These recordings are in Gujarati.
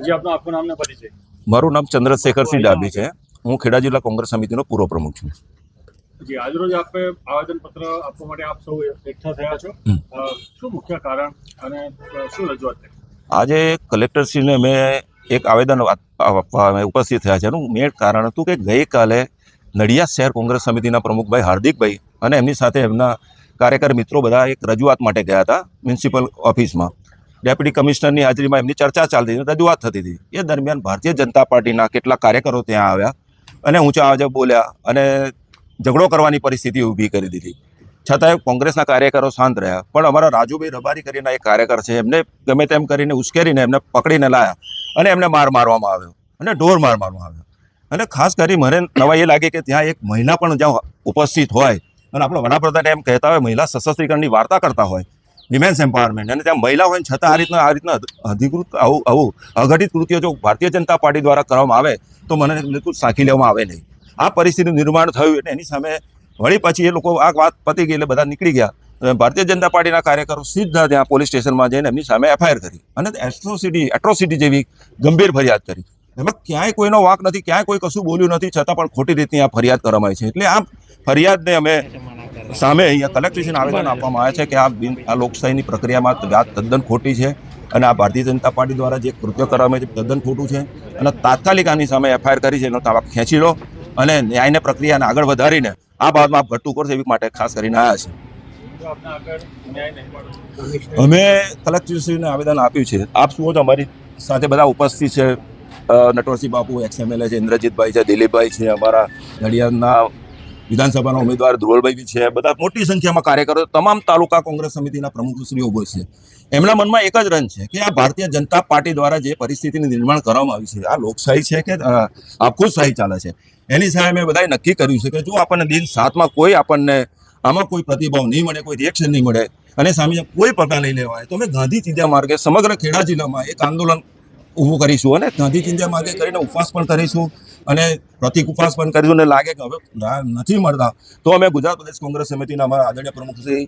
હજી આપનો નામ ને પરિચય. મારું નામ ચંદ્રશેખરસિંહ ડાબી છે. હું ખેડા જિલ્લા કોંગ્રેસ સમિતિનો પૂર્વ પ્રમુખ છું. જી આજરોજ આપે આવેદન પત્ર આપવા માટે આપ સૌ એકઠા થયા છો. શું મુખ્ય કારણ અને શું રજૂઆત આજે કલેક્ટરશ્રીને મેં એક આવેદન આપવા ઉપસ્થિત થયા છે. એનું મેં કારણ હતું કે ગઈકાલે નડિયાદ શહેર કોંગ્રેસ સમિતિના પ્રમુખભાઈ હાર્દિકભાઈ અને એમની સાથે એમના કાર્યકર મિત્રો બધા એક રજૂઆત માટે ગયા હતા મ્યુનિસિપલ ઓફિસમાં. ડેપ્યુટી કમિશનરની હાજરીમાં એમની ચર્ચા ચાલતી હતી રજૂઆત થતી હતી. એ દરમિયાન ભારતીય જનતા પાર્ટીના કેટલાક કાર્યકરો ત્યાં આવ્યા અને ઊંચા અવાજે બોલ્યા અને ઝઘડો કરવાની પરિસ્થિતિ ઊભી કરી દીધી. છતાંય કોંગ્રેસના કાર્યકરો શાંત રહ્યા. પણ અમારા રાજુભાઈ રબારી કરીને એક કાર્યકર છે, એમને ગમે તેમ કરીને ઉશ્કેરીને એમને પકડીને લાયા અને એમને માર મારવામાં આવ્યો અને ઢોર માર મારવામાં આવ્યો. અને ખાસ કરી મને નવાઈ એ લાગે કે ત્યાં એક મહિલા પણ જ્યાં ઉપસ્થિત હોય અને આપણો વડાપ્રધાન એમ કહેતા હોય, મહિલા સશસ્ત્રીકરણની વાર્તા કરતા હોય વિમેન્સ એમ્પાવરમેન્ટ અને ત્યાં મહિલા હોય છતાં આ રીતના આ રીતના અધિકૃત આવું આવું અઘટિત કૃત્યો જો ભારતીય જનતા પાર્ટી દ્વારા કરવામાં આવે, તો મને બિલકુલ સાંખી લેવામાં આવે નહીં. આ પરિસ્થિતિનું નિર્માણ થયું એટલે એની સામે વળી પછી એ લોકો આ વાત પતી ગઈ એટલે બધા નીકળી ગયા. ભારતીય જનતા પાર્ટીના કાર્યકરો સીધા ત્યાં પોલીસ સ્ટેશનમાં જઈને એમની સામે એફઆઈઆર કરી. અને એટ્રોસિટી એટ્રોસિટી જેવી ગંભીર ફરિયાદ કરી. એમાં ક્યાંય કોઈનો વાંક નથી, ક્યાંય કોઈ કશું બોલ્યું નથી, છતાં પણ ખોટી રીતની આ ફરિયાદ કરવામાં આવી છે. એટલે આ ફરિયાદને અમે સામે અહીંયા કલેક્ટરેશન આવેદન આપવામાં આવે છે કે આ બિન આ લોકશાહીની પ્રક્રિયામાં વાત તદ્દન ખોટી છે અને આ ભારતીય જનતા પાર્ટી દ્વારા જે કૃત્ય કરવામાં છે તદ્દન ખોટું છે. અને તાત્કાલિક આની સામે એફઆઈઆર કરી છે એનો તાવા ખેંચી લો અને ન્યાયને પ્રક્રિયાને આગળ વધારીને આ બાબતમાં ઘટતું કરશો એવી માટે ખાસ કરીને આવ્યા છે અમે કલેક્ટરશ્રીને આવેદન આપ્યું છે. આપ શું છો અમારી સાથે બધા ઉપસ્થિત છે. નટવરસિંહ બાપુ એક્સએમએલએ છે ઇન્દ્રજીતભાઈ છે દિલીપભાઈ છે અમારા નડિયાદના વિધાનસભાના ઉમેદવાર ધ્રુવલભાઈ બી છે બધા મોટી સંખ્યામાં કાર્યકરો તમામ તાલુકા કોંગ્રેસ સમિતિના પ્રમુખશ્રીઓ ઊભો છે. એમના મનમાં એક જ રન છે કે આ ભારતીય જનતા પાર્ટી દ્વારા જે પરિસ્થિતિનું નિર્માણ કરવામાં આવી છે આ લોકશાહી છે કે અ, આપખુદશાહી ચાલે છે? એની સામે મેં બધાએ નક્કી કર્યું છે કે જો આપણને દિન સાતમાં કોઈ આપણને આમાં કોઈ પ્રતિભાવ નહીં મળે કોઈ રિએક્શન નહીં મળે અને સામે કોઈ પગલાં નહીં લેવાય તો અમે ગાંધી ચિંધ્યા માર્ગે સમગ્ર ખેડા જિલ્લામાં એક આંદોલન ઊભું કરીશું અને ગાંધી ચિંધ્યા માર્ગે કરીને ઉપવાસ પણ કરીશું. અને પ્રતિક ઉપવાસ પણ કરીશું અને લાગે કે હવે નથી મળતા. તો અમે ગુજરાત પ્રદેશ કોંગ્રેસ સમિતિના અમારા આદરણીય પ્રમુખ શ્રી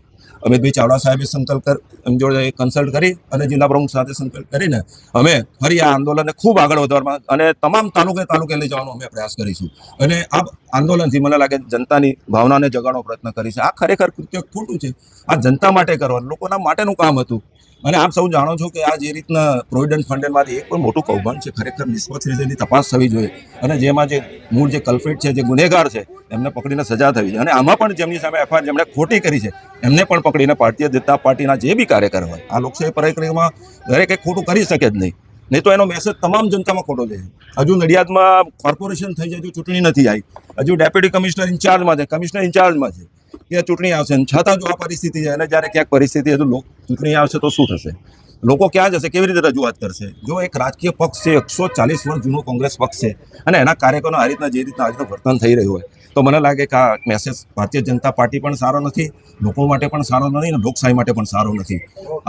અમિતભાઈ ચાવડા સાહેબે સંકલ્પ કર જોડે કન્સલ્ટ કરી અને જિલ્લા પ્રમુખ સાથે સંકલ્પ કરીને અમે ફરી આ આંદોલનને ખૂબ આગળ વધારવા અને તમામ તાલુકે તાલુકે લઈ જવાનો અમે પ્રયાસ કરીશું. અને આ આંદોલનથી મને લાગે જનતાની ભાવનાને જગાડવાનો પ્રયત્ન કરીશું. આ ખરેખર કૃત્ય ખોટું છે. આ જનતા માટે કરવાનું લોકોના માટેનું કામ હતું. અને આપ સૌ જાણો છો કે આ જે રીતના પ્રોવિડન્ટ ફંડમાંથી એક પણ મોટું કૌભાંડ છે, ખરેખર નિષ્પક્ષ રીતે એની તપાસ થવી જોઈએ. અને જેમાં જે મૂળ જે કલ્ફેટ છે, જે ગુનેગાર છે, એમને પકડીને સજા થવી છે અને આમાં પણ જેમની સામે એફઆઈઆર જેમણે ખોટી કરી છે, એમને પણ પકડીને ભારતીય જનતા પાર્ટીના જે બી કાર્યકર હોય, આ લોકશાહી પરિક્રમામાં દરેકે ખોટું કરી શકે જ નહીં. નહીં તો એનો મેસેજ તમામ જનતામાં ખોટો છે હજુ નડિયાદમાં કોર્પોરેશન થઈ જાય, હજુ ચૂંટણી નથી આવી. હજુ ડેપ્યુટી કમિશનર ઇન્ચાર્જમાં છે કમિશનર ઇન્ચાર્જમાં છે. કે ચૂંટણી આવશે છતાં જો આ પરિસ્થિતિ છે અને જ્યારે ક્યાંક પરિસ્થિતિ હજુ ચૂંટણી આવશે તો શું થશે? લોકો ક્યાં જશે? કેવી રીતે રજૂઆત કરશે? જો એક રાજકીય પક્ષ છે, એકસો ચાલીસ વર્ષ જૂનો કોંગ્રેસ પક્ષ છે અને એના કાર્યકરો આ રીતના જે રીતના આ રીતનું વર્તન થઈ રહ્યું હોય, તો મને લાગે કે આ મેસેજ ભારતીય જનતા પાર્ટી પણ સારો નથી, લોકો માટે પણ સારો નથી અને લોકશાહી માટે પણ સારો નથી.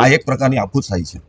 આ એક પ્રકારની આપૂતશાહી છે.